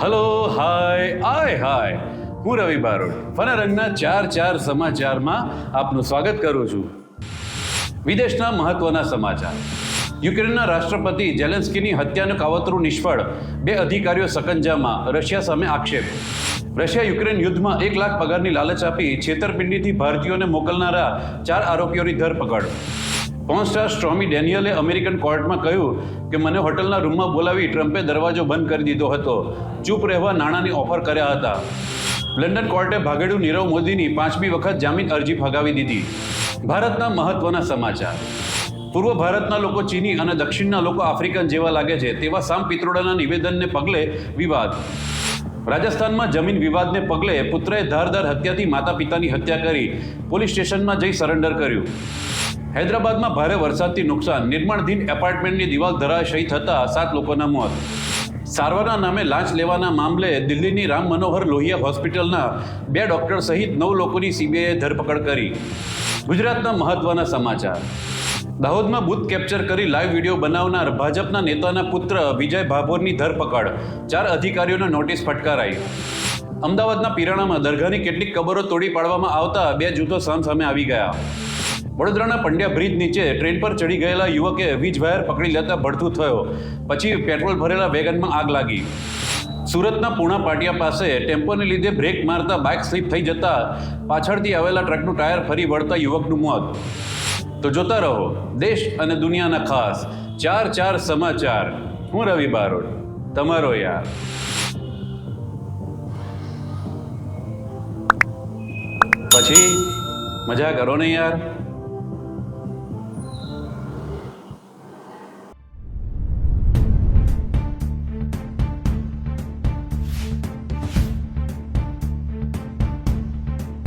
Hello hi આય હાય હું રવિ Barot fun રંગના ચાર ચાર સમાચારમાં આપનું સ્વાગત કરું છું. વિદેશના મહત્વના સમાચાર. યુક્રેનના રાષ્ટ્રપતિ જેલેન્સ્કીની હત્યાનું કાવતરું નિષ્ફળ. બે અધિકારીઓ સકંજામાં, રશિયા સામે આક્ષેપ. રશિયા યુક્રેન યુદ્ધમાં એક લાખ પગારની લાલચ આપી છેતરપિંડીથી ભારતીયોને મોકલનારા ચાર આરોપીઓની ધરપકડ. પોર્ન સ્ટાર સ્ટ્રોમી ડેનિયલે અમેરિકન કોર્ટમાં કહ્યું કે મને હોટલના રૂમમાં બોલાવી ટ્રમ્પે દરવાજો બંધ કરી દીધો હતો. ચૂપ રહેવા નાણાંની ઓફર કર્યા હતા. લંડન કોર્ટે ભાગેડુ નીરવ મોદીની પાંચમી વખત જામીન અરજી ફગાવી દીધી. ભારતના મહત્વના સમાચાર. પૂર્વ ભારતના લોકો ચીની અને દક્ષિણના લોકો આફ્રિકન જેવા લાગે છે તેવા સામ પિત્રોડાના નિવેદનને પગલે વિવાદ. રાજસ્થાનમાં જમીન વિવાદને પગલે પુત્રએ ધારદાર હત્યાથી માતા પિતાની હત્યા કરી પોલીસ સ્ટેશનમાં જઈ સરેન્ડર કર્યું. હૈદરાબાદમાં ભારે વરસાદથી નુકસાન. નિર્માણધીન એપાર્ટમેન્ટની દિવાલ ધરાશયી થતા સાત લોકોના મોત. સારવારના નામે લાંચ લેવાના મામલે દિલ્હીની રામ મનોહર લોહિયા હોસ્પિટલના બે ડોક્ટર સહિત નવ લોકોની સીબીઆઈએ ધરપકડ કરી. ગુજરાતના મહત્વના સમાચાર. દાહોદમાં બુથ કેપ્ચર કરી લાઈવ વીડિયો બનાવનાર ભાજપના નેતાના પુત્ર વિજય ભાભોરની ધરપકડ. ચાર અધિકારીઓને નોટિસ ફટકારાઈ. અમદાવાદના પીરાણામાં દરગાહની કેટલીક કબરો તોડી પાડવામાં આવતા બે જૂથો સામસામે આવી ગયા. વડોદરાના પંડ્યા બ્રિજ નીચે ટ્રેન પર ચડી ગયેલા યુવકે વીજ વાયર પકડી લેતા ભડથું થયો. પછી પેટ્રોલ ભરેલા વેગનમાં આગ લાગી. સુરતના પૂણા પાટિયા પાસે ટેમ્પોને લીધે બ્રેક મારતા બાઇક સ્લીપ થઈ જતા પાછળથી આવેલા ટ્રકનું ટાયર ફરી વળતા યુવકનું મોત. તો જોતા રહો, દેશ અને દુનિયાના ખાસ ચાર ચાર સમાચાર. હું રવિ બારોટ, તમારો યાર. પછી, મજા કરો ને યાર?